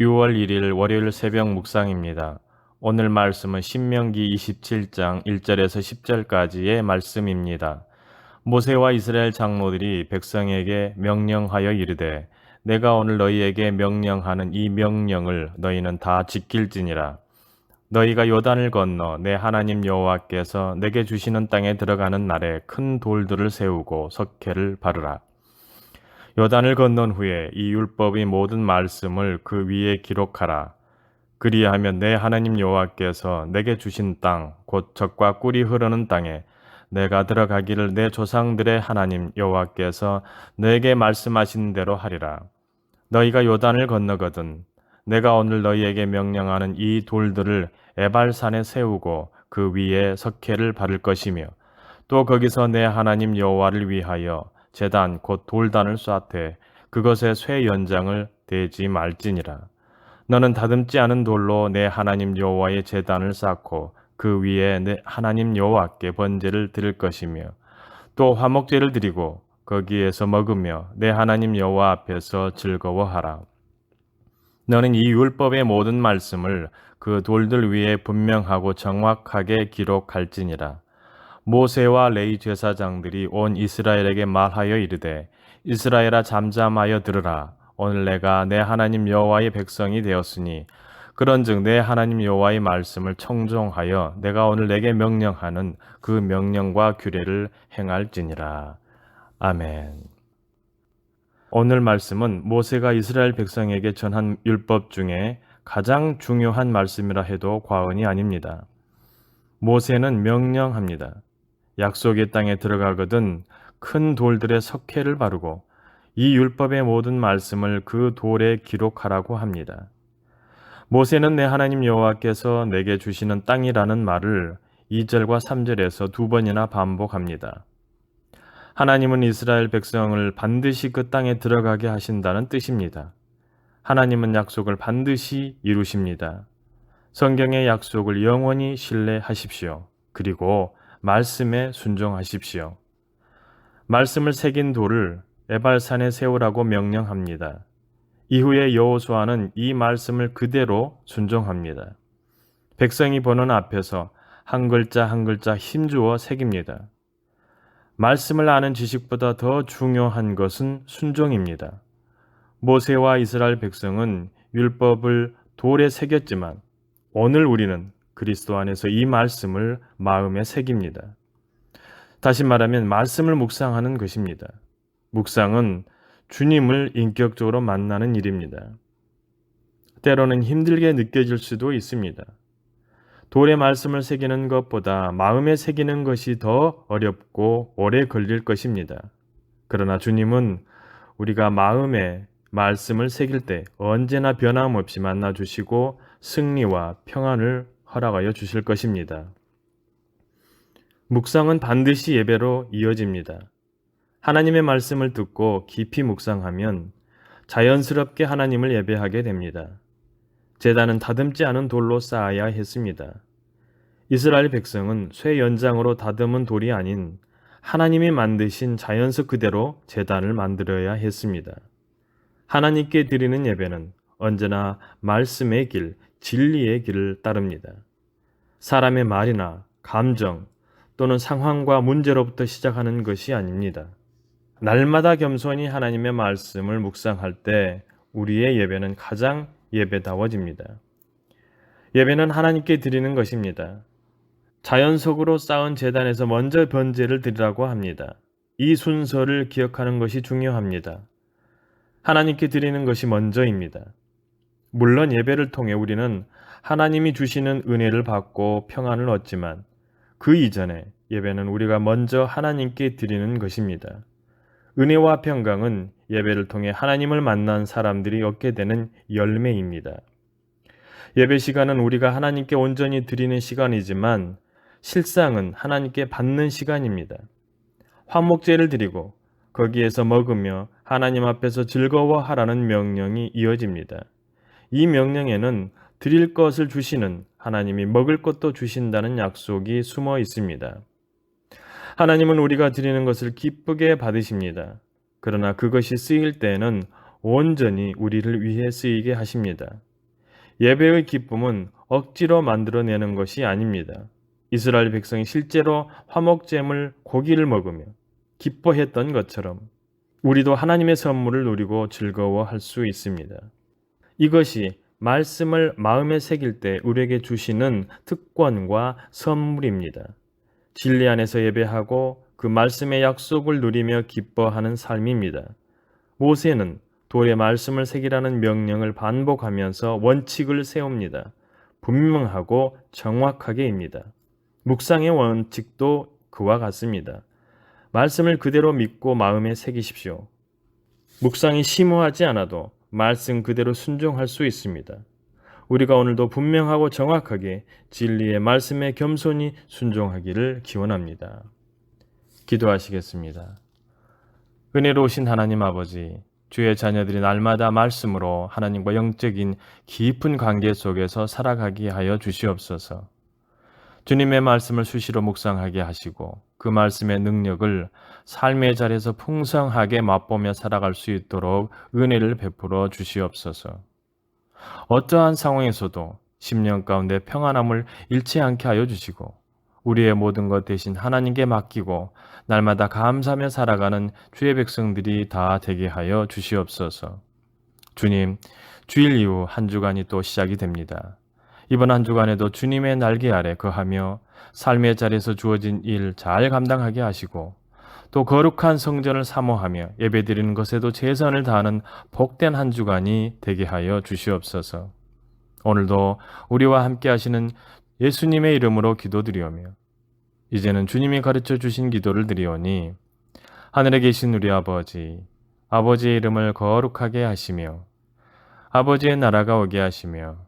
6월 1일 월요일 새벽 묵상입니다. 오늘 말씀은 신명기 27장 1절에서 10절까지의 말씀입니다. 모세와 이스라엘 장로들이 백성에게 명령하여 이르되 내가 오늘 너희에게 명령하는 이 명령을 너희는 다 지킬지니라. 너희가 요단을 건너 내 하나님 여호와께서 내게 주시는 땅에 들어가는 날에 큰 돌들을 세우고 석회를 바르라. 요단을 건넌 후에 이 율법의 모든 말씀을 그 위에 기록하라. 그리하면 내 하나님 여호와께서 내게 주신 땅, 곧 적과 꿀이 흐르는 땅에 내가 들어가기를 내 조상들의 하나님 여호와께서 너에게 말씀하신 대로 하리라. 너희가 요단을 건너거든 내가 오늘 너희에게 명령하는 이 돌들을 에발산에 세우고 그 위에 석회를 바를 것이며 또 거기서 내 하나님 여호와를 위하여 제단 곧 돌단을 쏴되 그것의 쇠 연장을 대지 말지니라. 너는 다듬지 않은 돌로 내 하나님 여호와의 제단을 쌓고 그 위에 내 하나님 여호와께 번제를 드릴 것이며 또 화목제를 드리고 거기에서 먹으며 내 하나님 여호와 앞에서 즐거워하라. 너는 이 율법의 모든 말씀을 그 돌들 위에 분명하고 정확하게 기록할지니라. 모세와 레이 제사장들이 온 이스라엘에게 말하여 이르되 이스라엘아 잠잠하여 들으라 오늘 내가 내 하나님 여호와의 백성이 되었으니 그런즉 내 하나님 여호와의 말씀을 청종하여 내가 오늘 내게 명령하는 그 명령과 규례를 행할지니라 아멘. 오늘 말씀은 모세가 이스라엘 백성에게 전한 율법 중에 가장 중요한 말씀이라 해도 과언이 아닙니다. 모세는 명령합니다. 약속의 땅에 들어가거든 큰 돌들의 석회를 바르고 이 율법의 모든 말씀을 그 돌에 기록하라고 합니다. 모세는 내 하나님 여호와께서 내게 주시는 땅이라는 말을 2절과 3절에서 두 번이나 반복합니다. 하나님은 이스라엘 백성을 반드시 그 땅에 들어가게 하신다는 뜻입니다. 하나님은 약속을 반드시 이루십니다. 성경의 약속을 영원히 신뢰하십시오. 그리고 말씀에 순종하십시오. 말씀을 새긴 돌을 에발산에 세우라고 명령합니다. 이후에 여호수아는 이 말씀을 그대로 순종합니다. 백성이 보는 앞에서 한 글자 한 글자 힘주어 새깁니다. 말씀을 아는 지식보다 더 중요한 것은 순종입니다. 모세와 이스라엘 백성은 율법을 돌에 새겼지만 오늘 우리는 그리스도 안에서 이 말씀을 마음에 새깁니다. 다시 말하면 말씀을 묵상하는 것입니다. 묵상은 주님을 인격적으로 만나는 일입니다. 때로는 힘들게 느껴질 수도 있습니다. 돌의 말씀을 새기는 것보다 마음에 새기는 것이 더 어렵고 오래 걸릴 것입니다. 그러나 주님은 우리가 마음에 말씀을 새길 때 언제나 변함없이 만나 주시고 승리와 평안을 허락하여 주실 것입니다. 묵상은 반드시 예배로 이어집니다. 하나님의 말씀을 듣고 깊이 묵상하면 자연스럽게 하나님을 예배하게 됩니다. 제단은 다듬지 않은 돌로 쌓아야 했습니다. 이스라엘 백성은 쇠 연장으로 다듬은 돌이 아닌 하나님이 만드신 자연석 그대로 제단을 만들어야 했습니다. 하나님께 드리는 예배는 언제나 말씀의 길, 진리의 길을 따릅니다. 사람의 말이나 감정 또는 상황과 문제로부터 시작하는 것이 아닙니다. 날마다 겸손히 하나님의 말씀을 묵상할 때 우리의 예배는 가장 예배다워집니다. 예배는 하나님께 드리는 것입니다. 자연석으로 쌓은 재단에서 먼저 번제를 드리라고 합니다. 이 순서를 기억하는 것이 중요합니다. 하나님께 드리는 것이 먼저입니다. 물론 예배를 통해 우리는 하나님이 주시는 은혜를 받고 평안을 얻지만 그 이전에 예배는 우리가 먼저 하나님께 드리는 것입니다. 은혜와 평강은 예배를 통해 하나님을 만난 사람들이 얻게 되는 열매입니다. 예배 시간은 우리가 하나님께 온전히 드리는 시간이지만 실상은 하나님께 받는 시간입니다. 화목제를 드리고 거기에서 먹으며 하나님 앞에서 즐거워하라는 명령이 이어집니다. 이 명령에는 드릴 것을 주시는 하나님이 먹을 것도 주신다는 약속이 숨어 있습니다. 하나님은 우리가 드리는 것을 기쁘게 받으십니다. 그러나 그것이 쓰일 때에는 온전히 우리를 위해 쓰이게 하십니다. 예배의 기쁨은 억지로 만들어내는 것이 아닙니다. 이스라엘 백성이 실제로 화목잼을 고기를 먹으며 기뻐했던 것처럼 우리도 하나님의 선물을 누리고 즐거워할 수 있습니다. 이것이 말씀을 마음에 새길 때 우리에게 주시는 특권과 선물입니다. 진리 안에서 예배하고 그 말씀의 약속을 누리며 기뻐하는 삶입니다. 모세는 돌에 말씀을 새기라는 명령을 반복하면서 원칙을 세웁니다. 분명하고 정확하게입니다. 묵상의 원칙도 그와 같습니다. 말씀을 그대로 믿고 마음에 새기십시오. 묵상이 심오하지 않아도 말씀 그대로 순종할 수 있습니다. 우리가 오늘도 분명하고 정확하게 진리의 말씀에 겸손히 순종하기를 기원합니다. 기도하시겠습니다. 은혜로우신 하나님 아버지, 주의 자녀들이 날마다 말씀으로 하나님과 영적인 깊은 관계 속에서 살아가게 하여 주시옵소서. 주님의 말씀을 수시로 묵상하게 하시고 그 말씀의 능력을 삶의 자리에서 풍성하게 맛보며 살아갈 수 있도록 은혜를 베풀어 주시옵소서. 어떠한 상황에서도 10년 가운데 평안함을 잃지 않게 하여 주시고 우리의 모든 것 대신 하나님께 맡기고 날마다 감사하며 살아가는 주의 백성들이 다 되게 하여 주시옵소서. 주님, 주일 이후 한 주간이 또 시작이 됩니다. 이번 한 주간에도 주님의 날개 아래 거하며 삶의 자리에서 주어진 일 잘 감당하게 하시고 또 거룩한 성전을 사모하며 예배드리는 것에도 최선을 다하는 복된 한 주간이 되게 하여 주시옵소서. 오늘도 우리와 함께 하시는 예수님의 이름으로 기도드리오며 이제는 주님이 가르쳐 주신 기도를 드리오니 하늘에 계신 우리 아버지 아버지의 이름을 거룩하게 하시며 아버지의 나라가 오게 하시며